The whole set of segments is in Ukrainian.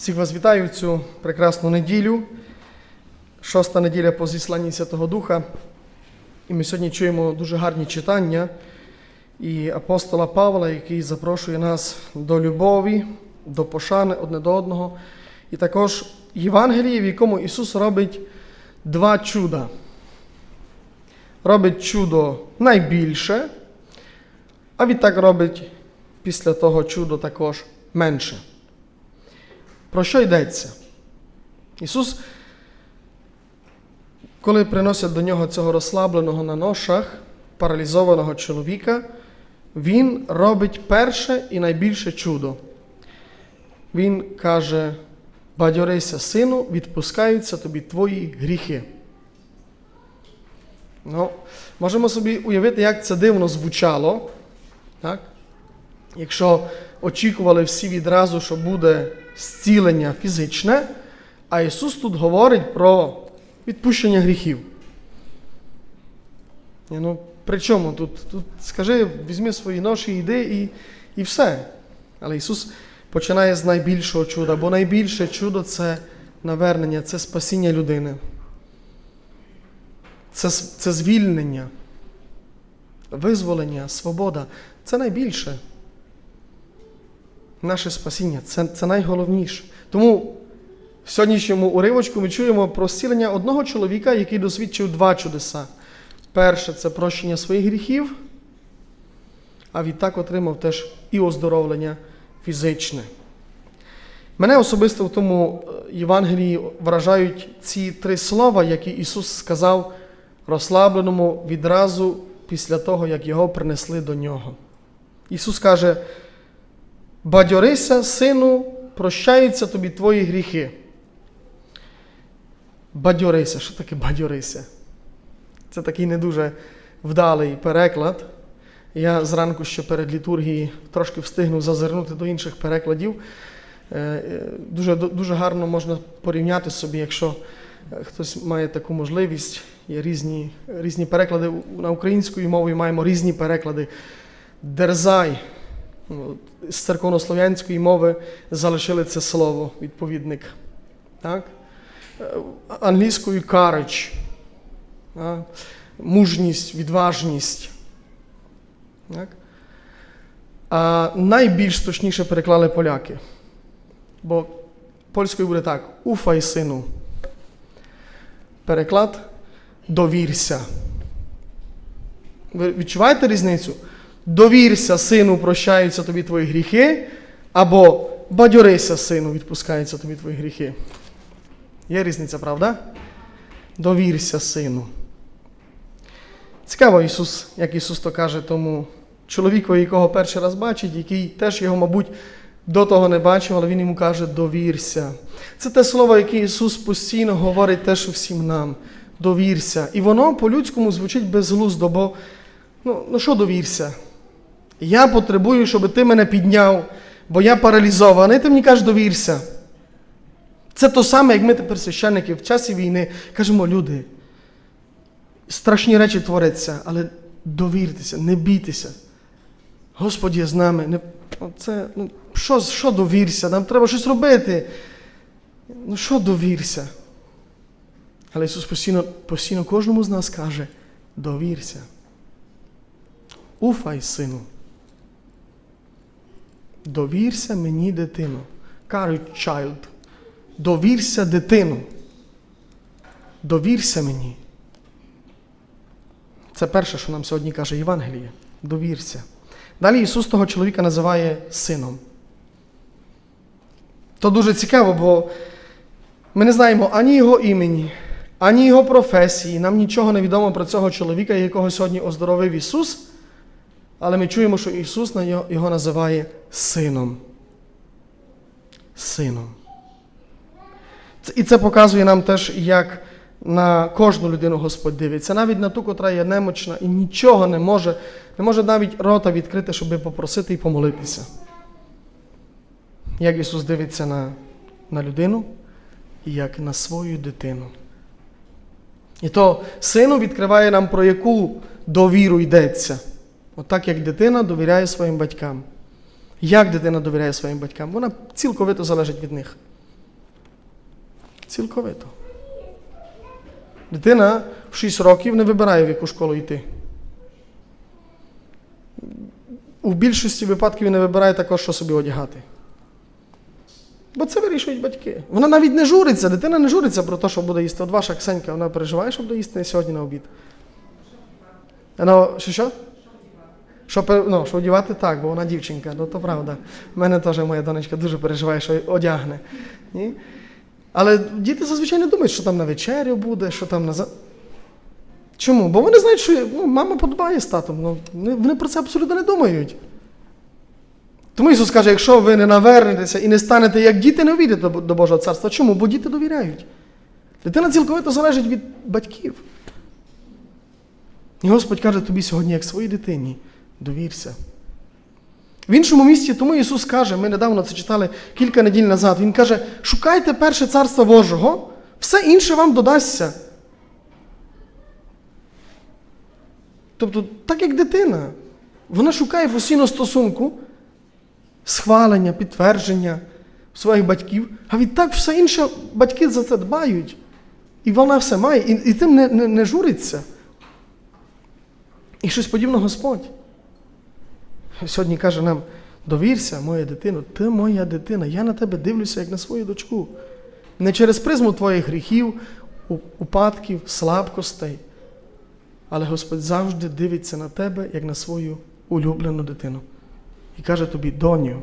Всіх вас вітаю в цю прекрасну неділю. Шоста неділя по зісланні Святого Духа. І ми сьогодні чуємо дуже гарні читання і апостола Павла, який запрошує нас до любові, до пошани одне до одного. І також Євангеліє, в якому Ісус робить два чуда. Робить чудо найбільше, а відтак робить після того чудо також менше. Про що йдеться? Ісус, коли приносять до нього цього розслабленого на ношах, паралізованого чоловіка, Він робить перше і найбільше чудо. Він каже: бадьорися, сину, відпускаються тобі твої гріхи. Ну, Можемо собі уявити, як це дивно звучало. Так? Якщо очікували всі відразу, що буде зцілення фізичне, а Ісус тут говорить про відпущення гріхів. Ні, Ну, при чому тут? Тут скажи, візьми свої ноші, йди і, і все. Але Ісус починає з найбільшого чуда, бо найбільше чудо це навернення, це спасіння людини. Це, це звільнення, визволення, свобода. Це найбільше. Наше спасіння це, це найголовніше. Тому в сьогоднішньому уривочку ми чуємо про зцілення одного чоловіка, який досвідчив два чудеса. Перше це прощення своїх гріхів, а відтак отримав теж і оздоровлення фізичне. Мене особисто в тому Євангелії вражають ці три слова, які Ісус сказав розслабленому відразу після того, як його принесли до нього. Ісус каже, бадьорися, сину, прощаються тобі твої гріхи. Бадьорися. Що таке бадьорися? Це такий не дуже вдалий переклад. Я зранку ще перед літургією трошки встигнув зазирнути до інших перекладів. Дуже, дуже гарно можна порівняти собі, якщо хтось має таку можливість. Є різні, різні переклади на українською мовою маємо різні переклади. Дерзай. З церковнослов'янської мови залишили це слово, відповідник. Так? Англійською courage. Так? Мужність, відважність. Так? А найбільш точніше переклали поляки. Бо польською буде так: уфай сину. Переклад довірся. Ви відчуваєте різницю? Довірся, сину, прощаються тобі твої гріхи, або бадьорися, сину, відпускаються тобі твої гріхи. Є різниця, правда? Довірся, сину. Цікаво, Ісус, як Ісус то каже тому чоловіку, якого перший раз бачить, який теж його, мабуть, до того не бачив, але Він йому каже, довірся. Це те слово, яке Ісус постійно говорить теж всім нам. Довірся. І воно по-людському звучить безглуздо, бо ну, ну що довірся? Я потребую, щоб ти мене підняв, бо я паралізований, ти мені кажеш, довірся. Це то саме, як ми тепер священники в часі війни кажемо, люди, страшні речі творяться, але довіртеся, не бійтеся. Господь є з нами. Не... Це, ну, що, що довірся? Нам треба щось робити. Ну, що довірся? Але Ісус постійно, постійно кожному з нас каже: довірся. Уфай, сину. Довірся мені, дитину. Courage, child. Довірся дитину. Довірся мені. Це перше, що нам сьогодні каже Євангеліє. Довірся. Далі Ісус того чоловіка називає сином. То дуже цікаво, бо ми не знаємо ані його імені, ані його професії. Нам нічого не відомо про цього чоловіка, якого сьогодні оздоровив Ісус. Але ми чуємо, що Ісус його називає сином. Сином. І це показує нам теж, як на кожну людину Господь дивиться, навіть на ту, котра є немочна і нічого не може, не може навіть рота відкрити, щоб попросити і помолитися. Як Ісус дивиться на, на людину, як на свою дитину. І то сину відкриває нам, про яку довіру йдеться. Отак, як дитина довіряє своїм батькам. Як дитина довіряє своїм батькам? Вона цілковито залежить від них. Цілковито. Дитина в 6 років не вибирає, в яку школу йти. У більшості випадків не вибирає також, що собі одягати. Бо це вирішують батьки. Вона навіть не журиться, дитина не журиться про те, що буде їсти. От ваша Ксенька, вона переживає, що буде їсти сьогодні на обід. Ну, що що? Що, ну, що одягати так, бо вона дівчинка, ну то правда. У мене теж моя донечка дуже переживає, що одягне. Ні? Але діти зазвичай не думають, що там на вечерю буде, що там на. Чому? Бо вони знають, що ну, мама подбає з татом. Ну, вони- про це абсолютно не думають. Тому Ісус каже, якщо ви не навернетеся і не станете як діти, не увійдете до Божого царства. Чому? Бо діти довіряють. Дитина цілковито залежить від батьків. І Господь каже тобі сьогодні, як своїй дитині, довірся. В іншому місці, тому Ісус каже, ми недавно це читали кілька неділь назад, Він каже, шукайте перше царство Божого, все інше вам додасться. Тобто, так як дитина, вона шукає постійно стосунку, схвалення, підтвердження своїх батьків, а відтак все інше батьки за це дбають. І вона все має, і, і тим не, не, не журиться. І щось подібне Господь. Сьогодні каже нам: довірся, моя дитино, ти моя дитина, я на тебе дивлюся, як на свою дочку. Не через призму твоїх гріхів, упадків, слабкостей. Але Господь завжди дивиться на тебе, як на свою улюблену дитину. І каже тобі, доню,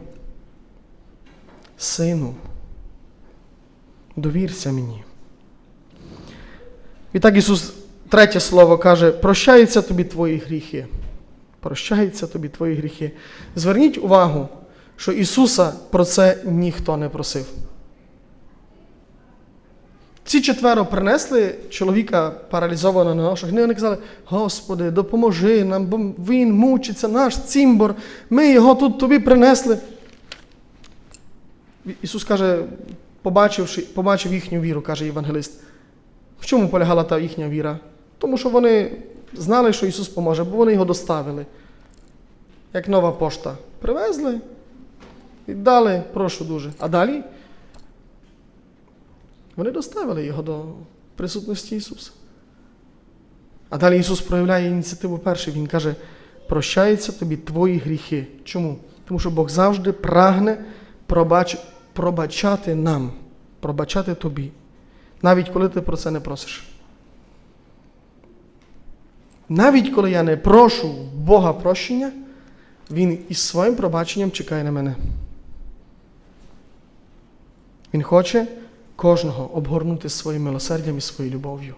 сину, довірся мені. І так Ісус третє слово каже: прощаються тобі твої гріхи. Прощаються тобі твої гріхи. Зверніть увагу, що Ісуса про це ніхто не просив. Ці четверо принесли чоловіка паралізованого на ношах. Вони казали, Господи, допоможи нам, бо він мучиться, наш цімбор, ми його тут тобі принесли. Ісус каже, побачивши, побачив їхню віру, каже євангелист. В чому полягала та їхня віра? Тому що вони знали, що Ісус поможе, бо вони його доставили. Як нова пошта. Привезли, віддали, прошу дуже. А далі вони доставили його до присутності Ісуса. А далі Ісус проявляє ініціативу перший. Він каже: прощаються тобі твої гріхи. Чому? Тому що Бог завжди прагне пробач... пробачати нам, пробачати тобі, навіть коли ти про це не просиш. Навіть коли я не прошу Бога прощення, Він із своїм пробаченням чекає на мене. Він хоче кожного обгорнути своїм милосердям і своєю любов'ю.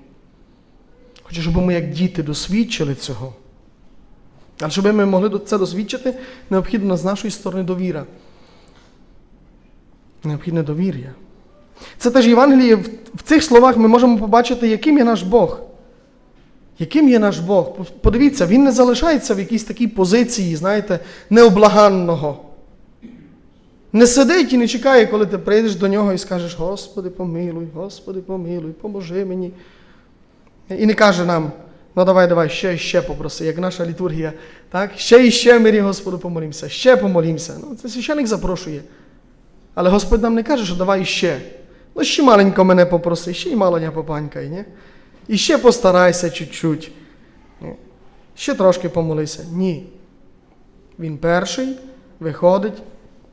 Хоче, щоб ми, як діти, досвідчили цього. Але щоб ми могли це досвідчити, необхідна з нашої сторони довіра. Необхідне довір'я. Це теж Євангеліє, в цих словах ми можемо побачити, яким є наш Бог. Яким є наш Бог? Подивіться, Він не залишається в якійсь такій позиції, знаєте, необлаганного. Не сидить і не чекає, коли ти прийдеш до нього і скажеш, Господи, помилуй, Господи, помилуй, поможи мені. І не каже нам, ну давай, давай, ще і ще попроси, як наша літургія. Так? Ще і ще мирі, Господу, помолімося, ще помолімося. Ну, це священик запрошує. Але Господь нам не каже, що давай ще. Ну, ще маленько мене попроси, ще й маленька попанькай, ні? І ще постарайся чуть-чуть. Ще трошки помолися. Ні. Він перший виходить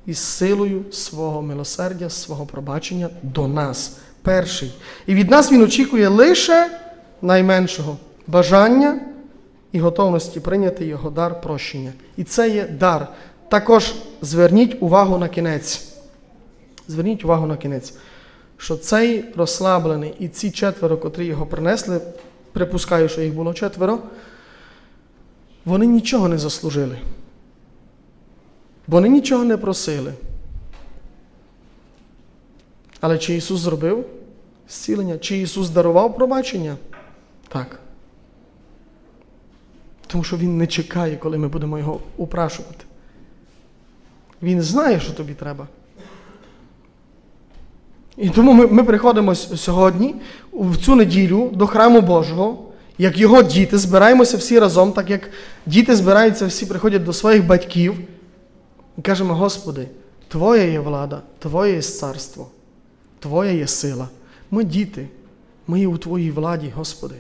із силою свого милосердя, свого пробачення до нас. Перший. І від нас він очікує лише найменшого бажання і готовності прийняти його дар прощення. І це є дар. Також зверніть увагу на кінець. Зверніть увагу на кінець, що цей розслаблений і ці четверо, котрі його принесли, припускаю, що їх було четверо, вони нічого не заслужили. Вони нічого не просили. Але чи Ісус зробив зцілення? Чи Ісус дарував пробачення? Так. Тому що Він не чекає, коли ми будемо Його упрашувати. Він знає, що тобі треба. І тому ми, ми приходимо сьогодні, в цю неділю, до храму Божого, як його діти, збираємося всі разом, так як діти збираються, всі приходять до своїх батьків і кажемо, Господи, Твоя є влада, Твоє є царство, Твоя є сила. Ми діти, ми є у Твоїй владі, Господи.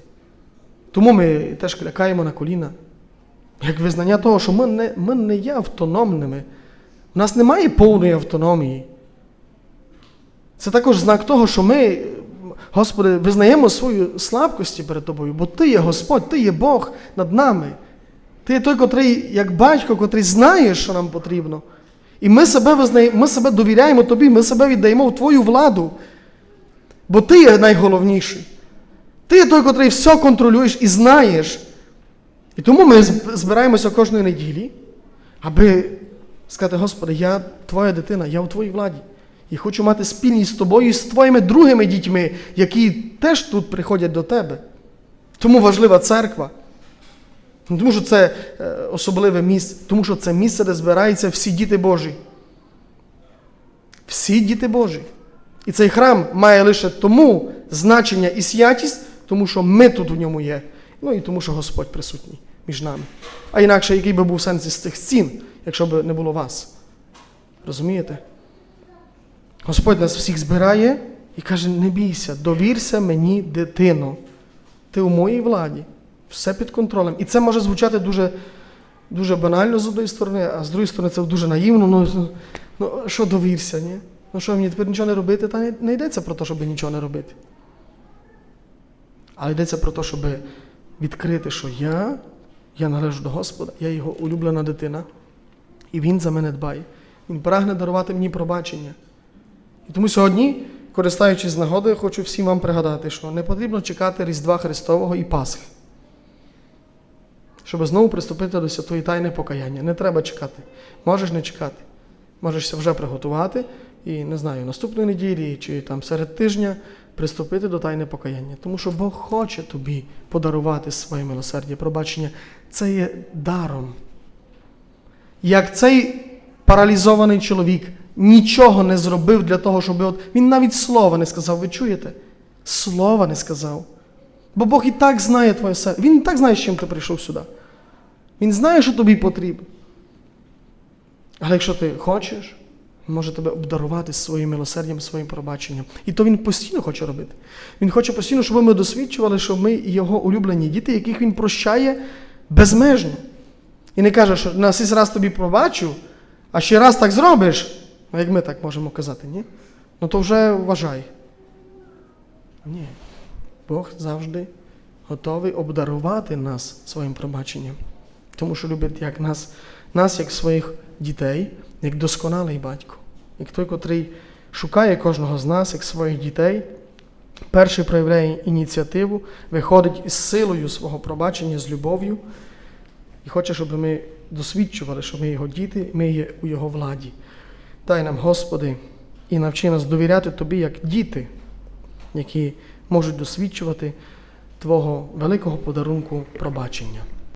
Тому ми теж клякаємо на коліна, як визнання того, що ми не, ми не є автономними. У нас немає повної автономії. Це також знак того, що ми, Господи, визнаємо свою слабкості перед Тобою, бо Ти є Господь, Ти є Бог над нами. Ти є той, котрий, як батько, котрий знає, що нам потрібно. І ми себе визнаємо, ми себе довіряємо Тобі, ми себе віддаємо в Твою владу. Бо Ти є найголовніший. Ти є той, котрий все контролюєш і знаєш. І тому ми збираємося кожної неділі, аби сказати, Господи, я Твоя дитина, я у Твоїй владі. І хочу мати спільність з тобою і з твоїми другими дітьми, які теж тут приходять до тебе. Тому важлива церква. Тому що це е, особливе місце, тому що це місце, де збираються всі діти Божі. Всі діти Божі. І цей храм має лише тому значення і святість, тому що ми тут в ньому є. Ну і тому, що Господь присутній між нами. А інакше, який би був сенс із цих стін, якщо б не було вас? Розумієте? Господь нас всіх збирає і каже: не бійся, довірся мені, дитино. Ти у моїй владі, все під контролем. І це може звучати дуже, дуже банально з однієї сторони, а з другої сторони, це дуже наївно. Ну, ну що довірся, ні? Ну що мені тепер нічого не робити? Та не, не йдеться про те, щоб нічого не робити. Але йдеться про те, щоб відкрити, що я, я належу до Господа, я його улюблена дитина, і Він за мене дбає. Він прагне дарувати мені пробачення. І тому сьогодні, користуючись нагодою, хочу всім вам пригадати, що не потрібно чекати Різдва Христового і Пасхи. Щоб знову приступити до святої тайни покаяння. Не треба чекати. Можеш не чекати. Можешся вже приготувати і, не знаю, наступної неділі чи там серед тижня приступити до тайни покаяння. Тому що Бог хоче тобі подарувати своє милосердя, пробачення. Це є даром. Як цей паралізований чоловік нічого не зробив для того, щоб от він навіть слова не сказав. Ви чуєте? Слова не сказав. Бо Бог і так знає твоє серце. Він і так знає, з чим ти прийшов сюди. Він знає, що тобі потрібно. Але якщо ти хочеш, він може тебе обдарувати своїм милосердям, своїм пробаченням. І то він постійно хоче робити. Він хоче постійно, щоб ми досвідчували, що ми його улюблені діти, яких він прощає безмежно. І не каже, що на сість раз тобі пробачу, а ще раз так зробиш, ну, як ми так можемо казати, ні? Ну то вже вважай. Ні. Бог завжди готовий обдарувати нас своїм пробаченням. Тому що любить як нас, нас як своїх дітей, як досконалий батько, як той, котрий шукає кожного з нас, як своїх дітей, перший проявляє ініціативу, виходить із силою свого пробачення, з любов'ю і хоче, щоб ми досвідчували, що ми його діти, ми є у його владі. Дай нам, Господи, і навчи нас довіряти Тобі як діти, які можуть досвідчувати Твого великого подарунку пробачення.